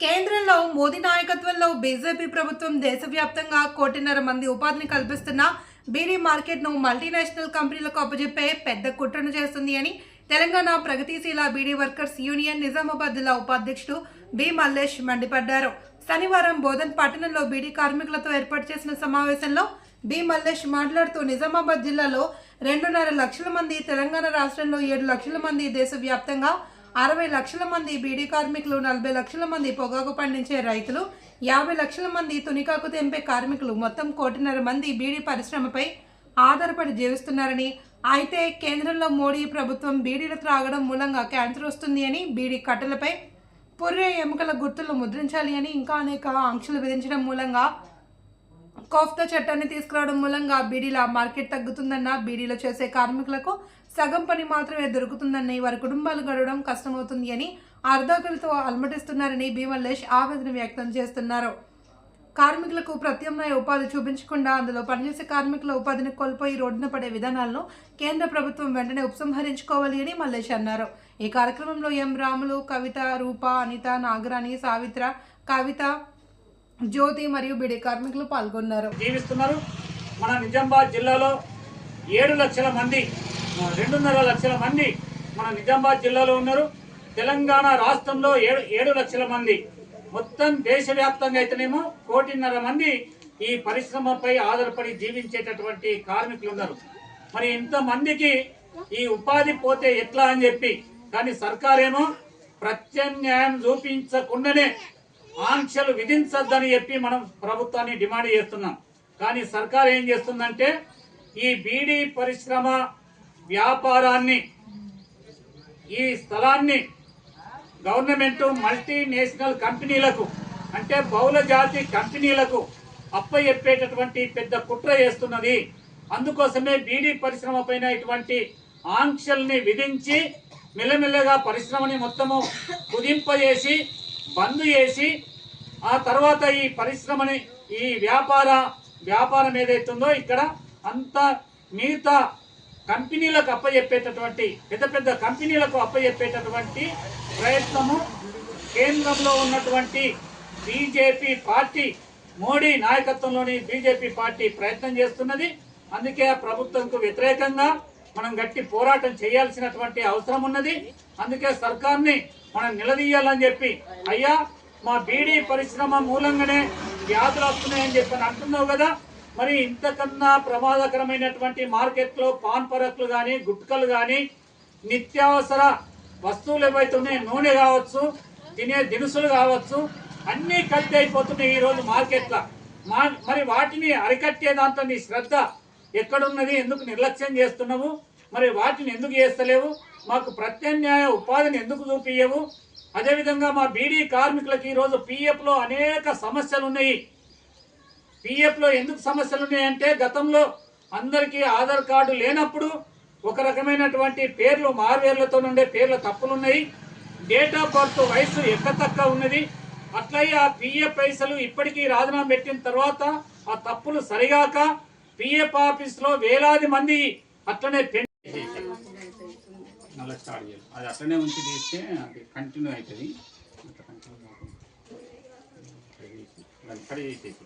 కేంద్రంలో మోదీ నాయకత్వంలో బీజేపీ ప్రభుత్వం దేశవ్యాప్తంగా కోటిన్నర మంది ఉపాధిని కల్పిస్తున్న బీడీ మార్కెట్ను మల్టీనేషనల్ కంపెనీలకు అప్పజెప్పే పెద్ద కుట్రను చేస్తుంది అని తెలంగాణ ప్రగతిశీల బీడీ వర్కర్స్ యూనియన్ నిజామాబాద్ జిల్లా ఉపాధ్యక్షుడు బి. మల్లేష్ మండిపడ్డారు. శనివారం బోధన్ పట్టణంలో బీడీ కార్మికులతో ఏర్పాటు చేసిన సమావేశంలో బి. మల్లేష్ మాట్లాడుతూ నిజామాబాద్ జిల్లాలో రెండున్నర లక్షల మంది తెలంగాణ రాష్ట్రంలో ఏడు లక్షల మంది దేశవ్యాప్తంగా అరవై లక్షల మంది బీడీ కార్మికులు నలభై లక్షల మంది పొగాకు పండించే రైతులు యాభై లక్షల మంది తునికాకు తెంపే కార్మికులు మొత్తం కోటిన్నర మంది బీడీ పరిశ్రమపై ఆధారపడి జీవిస్తున్నారని. అయితే కేంద్రంలో మోడీ ప్రభుత్వం బీడీలు త్రాగడం మూలంగా క్యాన్సర్ వస్తుంది అని బీడీ కట్టెలపై పుర్రె ఎముకల గుర్తులు ముద్రించాలి అని ఇంకా అనేక ఆంక్షలు విధించడం మూలంగా కోఫ్తా చట్టాన్ని తీసుకురావడం మూలంగా బీడీల మార్కెట్ తగ్గుతుందన్న బీడీలో చేసే కార్మికులకు సగం పని మాత్రమే దొరుకుతుందని వారి కుటుంబాలు గడవడం కష్టమవుతుంది అని అర్ధాకులతో అలమటిస్తున్నారని భీమల్లేష్ ఆవేదన వ్యక్తం చేస్తున్నారు. కార్మికులకు ప్రత్యామ్నాయ ఉపాధి చూపించకుండా అందులో పనిచేసే కార్మికుల ఉపాధిని కోల్పోయి రోడ్డున పడే విధానాలను కేంద్ర ప్రభుత్వం వెంటనే ఉపసంహరించుకోవాలి అని మల్లేష్ అన్నారు. ఈ కార్యక్రమంలో ఎం రాములు కవిత రూప అనిత నాగరాణి సావిత్ర కవిత జ్యోతి మరియు బిడి కార్మికులు పాల్గొన్నారు. జీవిస్తున్నారు. మన నిజామాబాద్ జిల్లాలో ఏడు లక్షల మంది రెండున్నర లక్షల మంది మన నిజామాబాద్ జిల్లాలో ఉన్నారు. తెలంగాణ రాష్ట్రంలో ఏడు ఏడు లక్షల మంది. మొత్తం దేశవ్యాప్తంగా అయితేనేమో కోటిన్నర మంది ఈ పరిశ్రమపై ఆధారపడి జీవించేటటువంటి కార్మికులు ఉన్నారు. మరి ఇంతమందికి ఈ ఉపాధి పోతే ఎట్లా అని చెప్పి కానీ సర్కారేమో ప్రత్యామ్నాయం చూపించకుండానే ఆంక్షలు విధించద్దని చెప్పి మనం ప్రభుత్వాన్ని డిమాండ్ చేస్తున్నాం. కానీ సర్కార్ ఏం చేస్తుందంటే ఈ బీడీ పరిశ్రమ వ్యాపారాన్ని ఈ స్థలాన్ని గవర్నమెంట్ మల్టీనేషనల్ కంపెనీలకు అంటే బహుళ జాతి కంపెనీలకు అప్పయెప్పేటటువంటి పెద్ద కుట్ర చేస్తున్నది. అందుకోసమే బీడీ పరిశ్రమ పైన ఇటువంటి ఆంక్షల్ని విధించి మెల్లమెల్లగా పరిశ్రమని మొత్తము కుదింపజేసి బంద్ చేసి ఆ తర్వాత ఈ పరిశ్రమని ఈ వ్యాపార వ్యాపారం ఏదైతుందో ఇక్కడ అంత మిగతా కంపెనీలకు అప్పచెప్పేటటువంటి పెద్ద పెద్ద కంపెనీలకు అప్పచెప్పేటటువంటి ప్రయత్నము కేంద్రంలో ఉన్నటువంటి బీజేపీ పార్టీ మోడీ నాయకత్వంలోని బీజేపీ పార్టీ ప్రయత్నం చేస్తున్నది. అందుకే ఆ ప్రభుత్వంకు వ్యతిరేకంగా మనం గట్టి పోరాటం చేయాల్సినటువంటి అవసరం ఉన్నది. అందుకే సర్కార్ని మనం నిలదీయాలని చెప్పి అయ్యా మా బీడీ పరిశ్రమ మూలంగానే వ్యాధులు వస్తున్నాయని చెప్పి అని అంటున్నావు కదా. మరి ఇంతకన్నా ప్రమాదకరమైనటువంటి మార్కెట్లో పాన్ పరక్లు కానీ గుట్కలు కానీ నిత్యావసర వస్తువులు ఏవైతే ఉన్నాయో నూనె కావచ్చు తినే దినుసులు కావచ్చు అన్నీ కల్తీ అయిపోతున్నాయి ఈరోజు మార్కెట్లో. మా మరి వాటిని అరికట్టే దాంతో నీ శ్రద్ధ ఎక్కడున్నది? ఎందుకు నిర్లక్ష్యం చేస్తున్నావు? మరి వాటిని ఎందుకు చేస్తలేవు? మాకు ప్రత్యామ్నాయ ఉపాధిని ఎందుకు చూపించవు అదేవిధంగా మా బీడీ కార్మికులకి ఈరోజు పిఎఫ్లో అనేక సమస్యలు ఉన్నాయి పిఎఫ్లో ఎందుకు సమస్యలు ఉన్నాయంటే గతంలో అందరికీ ఆధార్ కార్డు లేనప్పుడు ఒక రకమైనటువంటి పేర్లు మారువేర్లతో ఉండే పేర్ల తప్పులున్నాయి. డేట్ ఆఫ్ బర్త్ వయసు ఎక్కతక్క ఉన్నది. అట్లయి ఆ పిఎఫ్ పైసలు ఇప్పటికీ రాజీనామా పెట్టిన తర్వాత ఆ తప్పులు సరిగాక పిఎఫ్ ఆఫీస్లో వేలాది మంది అట్లనే మళ్ళీ స్టార్ట్ చేయాలి. అది అట్లనే ఉంచి తీస్తే అది కంటిన్యూ అవుతుంది. అట్లా కంటిన్యూ కాకుండా అది ఇక్కడ చేసేసి